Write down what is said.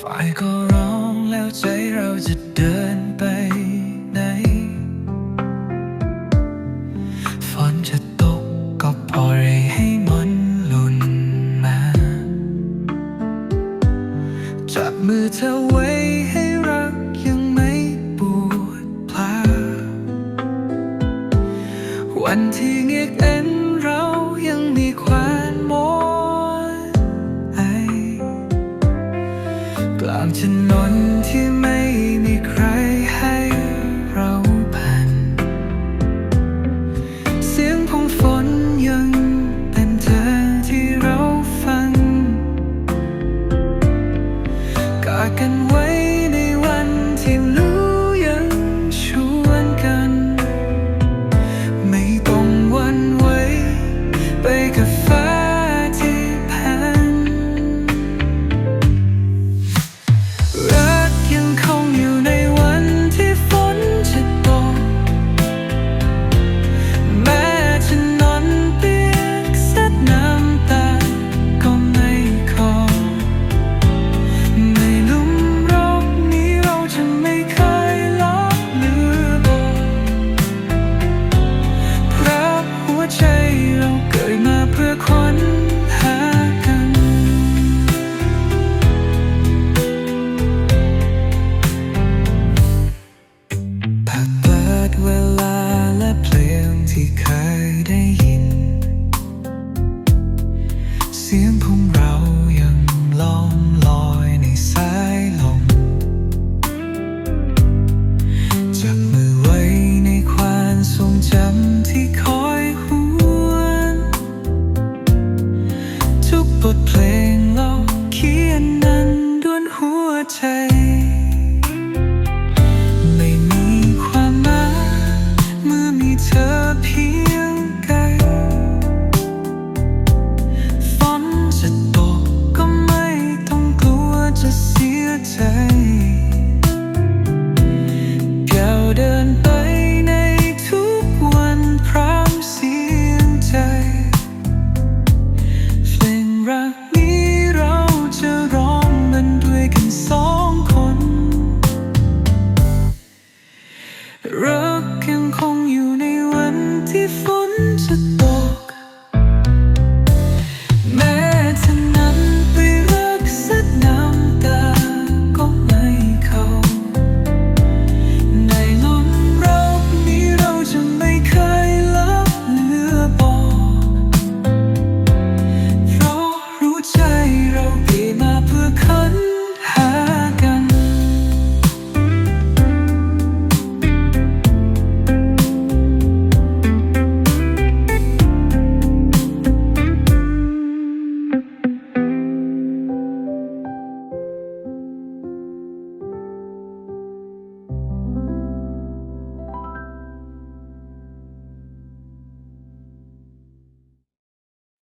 ฝ่ก็ร้องแล้วใจเราจะเดินไปไหนฝนจะตกก็ปล่อให้มันหล่นมา จับมือเธอไว้ให้ 반팅의 엔라우 양니 관몰 아이 깜친 넌티 메이니 크라이 하이 라우 반 싱 퐁폰 영 벤터티 라우 판 가간 웨이니 완티 มีเธ